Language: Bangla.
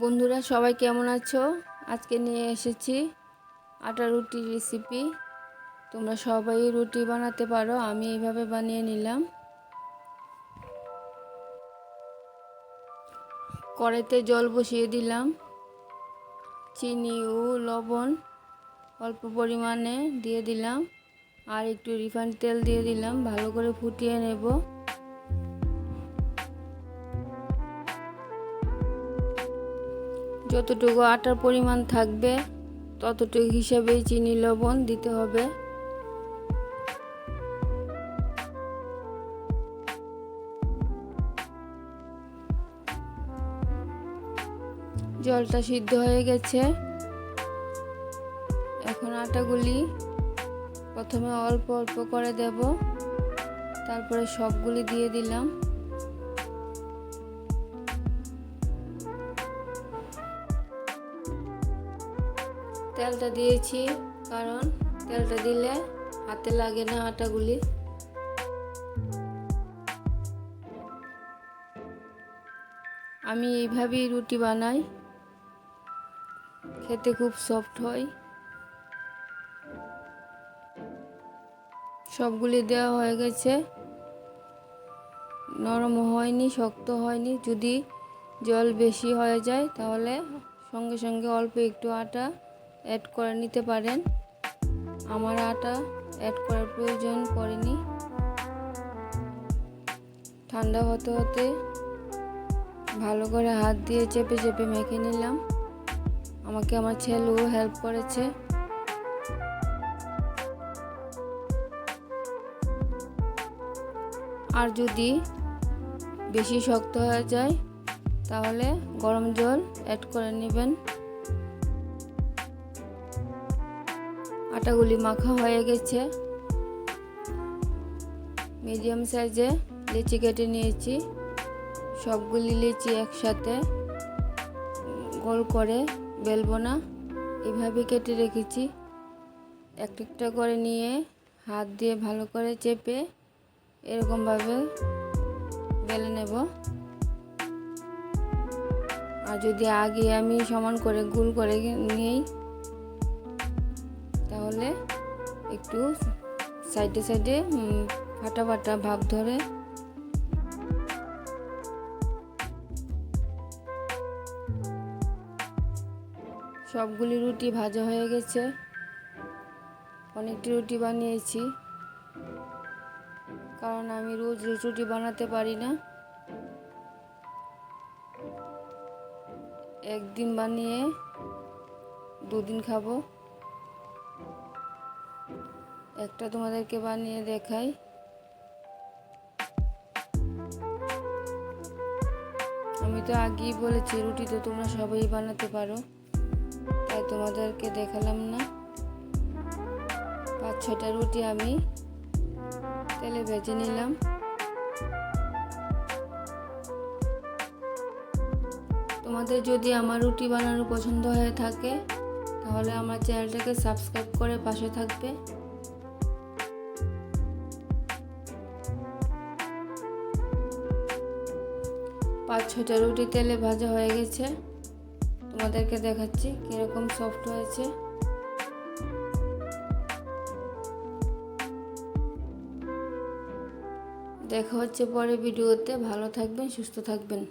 বন্ধুরা, সবাই কেমন আছো? আজকে নিয়ে এসেছি আটা রুটির রেসিপি তোমরা সবাই রুটি বানাতে পারো, আমি এইভাবে বানিয়ে নিলাম। কড়াইতে জল বসিয়ে দিলাম। চিনি ও লবণ অল্প পরিমাণে দিয়ে দিলাম। আর একটু রিফাইন তেল দিয়ে দিলাম, ভালো করে ফুটিয়ে নেব। যতটুকু আটার পরিমাণ থাকবে, ততটুকু হিসাবেই চিনি, লবণ দিতে হবে। জলটা সিদ্ধ হয়ে গেছে। এখন আটাগুলি প্রথমে অল্প অল্প করে দেব। তারপরে সবগুলি দিয়ে দিলাম। তেলটা দিয়েছি, কারণ তেলটা দিলে হাতে লাগে না আটাগুলি। আমি এইভাবেই রুটি বানাই। খেতে খুব সফট হয়। সবগুলি দেওয়া হয়ে গেছে। নরম হয়নি, শক্ত হয়নি। যদি জল বেশি হয়ে যায়, তাহলে সঙ্গে সঙ্গে অল্প একটু আটা অ্যাড করে নিতে পারেন। আমার আটা অ্যাড করার প্রয়োজন পড়েনি। ঠান্ডা হতে হতে ভালো করে হাত দিয়ে চেপে চেপে মেখে নিলাম। আমাকে আমার ছেলেও হেল্প করেছে। আর যদি বেশি শক্ত হয়ে যায়, তাহলে গরম জল অ্যাড করে নেবেন। আটাগুলি মাখা হয়ে গেছে। মিডিয়াম সাইজে লিচি কেটে নিয়েছি। সবগুলি লিচি একসাথে গোল করে বেলবো না এভাবে কেটে রেখেছি। একটা একটা করে নিয়ে হাত দিয়ে ভালো করে চেপে এরকমভাবে বেলে নেব। আর যদি আগে আমি সমান করে গুল করে নিই তাহলে একটু সাইডে সাইডে ফাটা ফাটা ভাব ধরে। সবগুলি রুটি ভাজা হয়ে গেছে। অনেকটি রুটি বানিয়েছি। কারণ আমি রোজ রুটি বানাতে পারি না। একদিন বানিয়ে দুদিন খাব। একটা তোমাদেরকে বানিয়ে দেখাই। আমি তো আগেই বলেছি, রুটি তো তোমরা সবাই বানাতে পারো। তাই তোমাদেরকে দেখালাম না। পাঁচ ছটা রুটি আমি তেলে ভেজে নিলাম। তোমাদের যদি আমার রুটি বানানো পছন্দ হয়ে থাকে, তাহলে আমার চ্যানেলটাকে সাবস্ক্রাইব করে পাশে থাকবে। পাঁচ ছটা রুটি তেলে ভাজা হয়ে গেছে। তোমাদেরকে দেখাচ্ছি কীরকম সফট হয়েছে। দেখা হচ্ছে পরে ভিডিওতে। ভালো থাকবেন, সুস্থ থাকবেন।